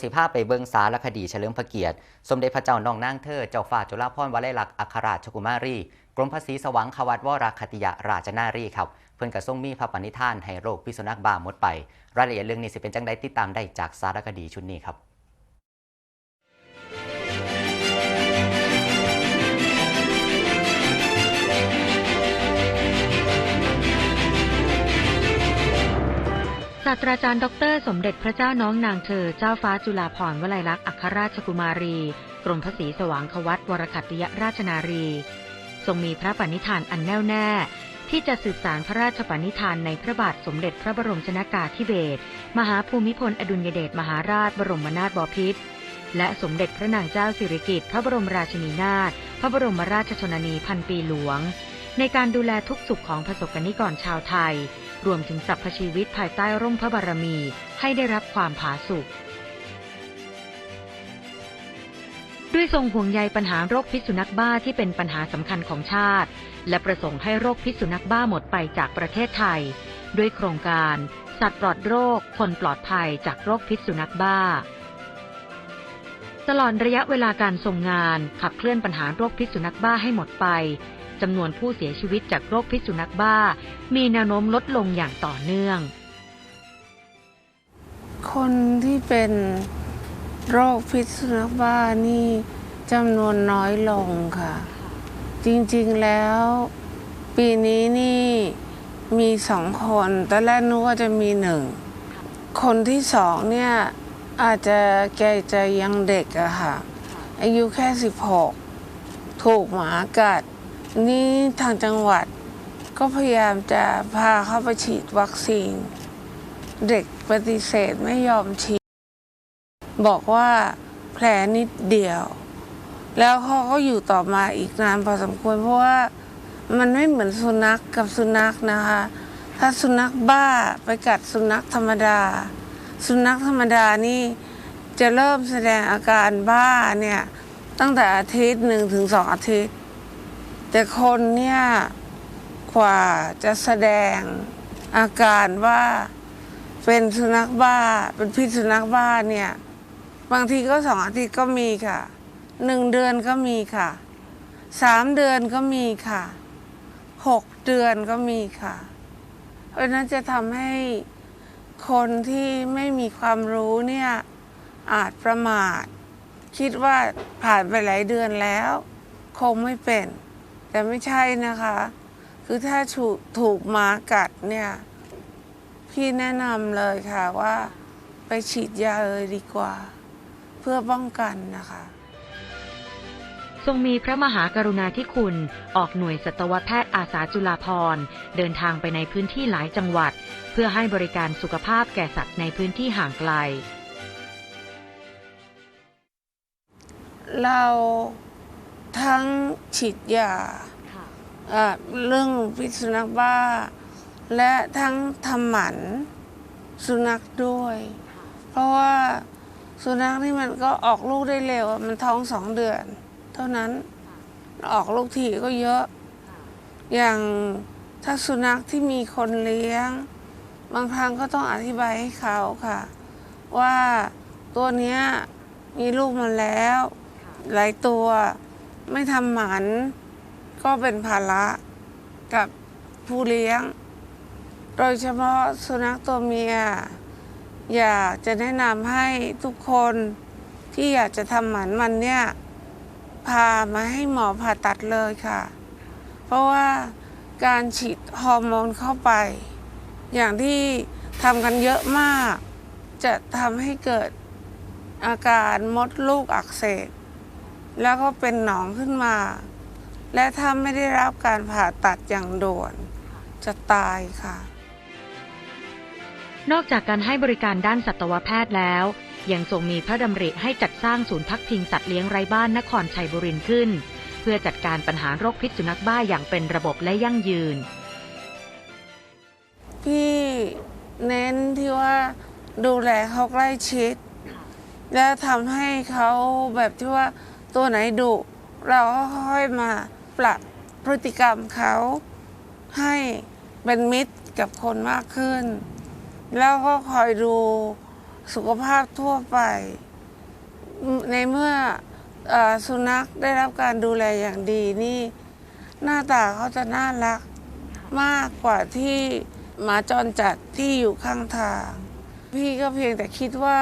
สิภาพไปเบิงสารคดีเฉลิมพระเกียรติ สมเด็จพระเจ้าน้องนางเธอ เจ้าฟ้าจุฬาภรณ์วลัยลักษณ์อัครราชกุมารี กรมภาษีสวังควัตวราคติยาราชนารีครับ เพื่อนกระทรงมีพระปณิธานให้โรคพิษสุนัขบ้าหมดไป รายละเอียดเรื่องนี้สิเป็นจังไดติดตามได้จากสารคดีชุดนี้ครับ ศาสตราจารย์ดอกเตอรสมเด็จพระเจ้าน้องนางเธอ เจ้าฟ้าจุฬาภรณ์วลัยลักษณ์อัครราชกุมารี กรมพระศรีสว่างควัตวรคัตติยราชนารี ทรงมีพระปณิธานอันแน่วแน่ ที่จะสืบสารพระราชปณิธานในพระบาทสมเด็จพระบรมชนากาธิเบศรมหาภูมิพลอดุลยเดชมหาราชบรมนาถบพิตรและสมเด็จพระนางเจ้าสิริกิติ์พระบรมราชินีนาถพระบรมราชชนนีพันปีหลวง ในการดูแลทุกสุขของประสบกนิกรชาวไทย รวมถึงสรรพชีวิตภายใต้ร่มพระบารมีให้ได้รับความผาสุกด้วยทรงห่วงใยปัญหาโรคพิษสุนัขบ้าที่เป็นปัญหาสำคัญของชาติ และประสงค์ให้โรคพิษสุนัขบ้าหมดไปจากประเทศไทย ด้วยโครงการ สัตว์ปลอดโรค คนปลอดภัยจากโรคพิษสุนัขบ้า ตลอดระยะเวลาการทรงงานขับเคลื่อนปัญหาโรคพิษสุนัขบ้าให้หมดไป จำนวนผู้เสียชีวิตจากโรคพิษสุนัขบ้า มีแนวโน้มลดลงอย่างต่อเนื่อง คนที่เป็นโรคพิษสุนัขบ้านี่จำนวนน้อยลงค่ะ จริงๆแล้ว ปีนี้นี่มีสองคนตอนแรกนึกว่าจะมีหนึ่ง คนที่สองเนี่ยอาจจะแกจะยังเด็กอะค่ะ อายุแค่ 16 ถูกหมากัด นี่ทางจังหวัดก็พยายามจะพาเข้าไปฉีดวัคซีน เด็กปฏิเสธไม่ยอมฉีด บอกว่าแผลนิดเดียว แล้วเขาก็อยู่ต่อมาอีกนานพอสมควรเพราะว่ามันไม่เหมือนสุนัขกกับสุนัขนะคะ ถ้าสุนัขบ้าไปกัดสุนัขธรรมดา สุนัขธรรมดานี่จะเริ่มแสดงอาการบ้าเนี่ยตั้งแต่อาทิตย์หนึ่งถึงสองอาทิตย์ แต่คนเนี่ยกว่าจะแสดงอาการว่าเป็นสุนัขบ้า เป็นพิษสุนัขบ้าเนี่ย บางทีก็สองอาทิตย์ก็มีค่ะหนึ่งเดือนก็มีค่ะสามเดือนก็มีค่ะหกเดือนก็มีค่ะ เพราะนั้นจะทำให้คนที่ไม่มีความรู้เนี่ยอาจประมาท คิดว่าผ่านไปหลายเดือนแล้ว คงไม่เป็น แต่ไม่ใช่นะคะ คือถ้าถูกถูกหมากัดเนี่ย พี่แนะนำเลยค่ะว่าไปฉีดยาเลยดีกว่า เพื่อป้องกันนะคะ ทรงมีพระมหากรุณาธิคุณ ออกหน่วยสัตวแพทย์อาสาจุฬาภรณ์เดินทางไปในพื้นที่หลายจังหวัด เพื่อให้บริการสุขภาพแก่สัตว์ในพื้นที่ห่างไกล เรา ทั้งฉีดยาอะเรื่องพิษสุนัขบ้า และทั้งทำหมันสุนัขด้วยเพราะว่าสุนัขนี่มันก็ออกลูกได้เร็วอะมันท้องสองเดือน เท่านั้นออกลูกทีก็เยอะอย่างถ้าสุนัขที่มีคนเลี้ยง บางครั้งก็ต้องอธิบายให้เขาค่ะ ว่าตัวเนี้ยมีลูกมาแล้วหลายตัว ไม่ทำหมันก็เป็นภาระกับผู้เลี้ยง โดยเฉพาะสุนัขตัวเมีย อยากจะแนะนำให้ทุกคนที่อยากจะทำหมันมันเนี่ย พามาให้หมอผ่าตัดเลยค่ะ เพราะว่าการฉีดฮอร์โมนเข้าไป อย่างที่ทำกันเยอะมาก จะทำให้เกิดอาการมดลูกอักเสบ แล้วก็เป็นหนองขึ้นมา และถ้าไม่ได้รับการผ่าตัดอย่างด่วน จะตายค่ะ นอกจากการให้บริการด้านสัตวแพทย์แล้ว ยังทรงมีพระดำริให้จัดสร้างศูนย์พักพิงสัตว์เลี้ยงไร้บ้านนครชัยบุรีขึ้น เพื่อจัดการปัญหาโรคพิษสุนัขบ้าอย่างเป็นระบบและยั่งยืน พี่เน้นที่ว่าดูแลเขาใกล้ชิด แล้วทำให้เขาแบบที่ว่า ตัวไหนดุเราค่อยมาปรับพฤติกรรมเขาให้เป็นมิตรกับคนมากขึ้น แล้วก็คอยดูสุขภาพทั่วไป ในเมื่อเออสุนัขได้รับการดูแลอย่างดีนี่ หน้าตาเขาจะน่ารักมากกว่าที่หมาจรจัดที่อยู่ข้างทาง พี่ก็เพียงแต่คิดว่า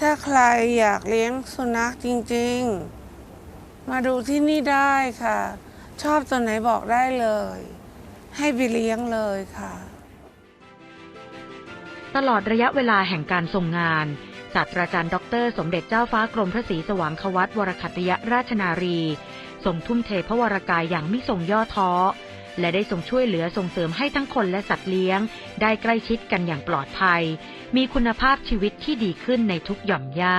ถ้าใครอยากเลี้ยงสุนัขจริง ๆ มาดูที่นี่ได้ค่ะ ชอบตัวไหนบอกได้เลย ให้ไปเลี้ยงเลยค่ะ ตลอดระยะเวลาแห่งการทรงงาน ศาสตราจารย์ ดร สมเด็จเจ้าฟ้ากรมพระศรีสว่างควัตวรคัตยราชนารีทรงทุ่มเทพระวรกายอย่างไม่ทรงย่อท้อ และได้ทรงช่วยเหลือส่งเสริมให้ทั้งคนและสัตว์เลี้ยง ได้ใกล้ชิดกันอย่างปลอดภัย มีคุณภาพชีวิตที่ดีขึ้นในทุกหย่อมย่า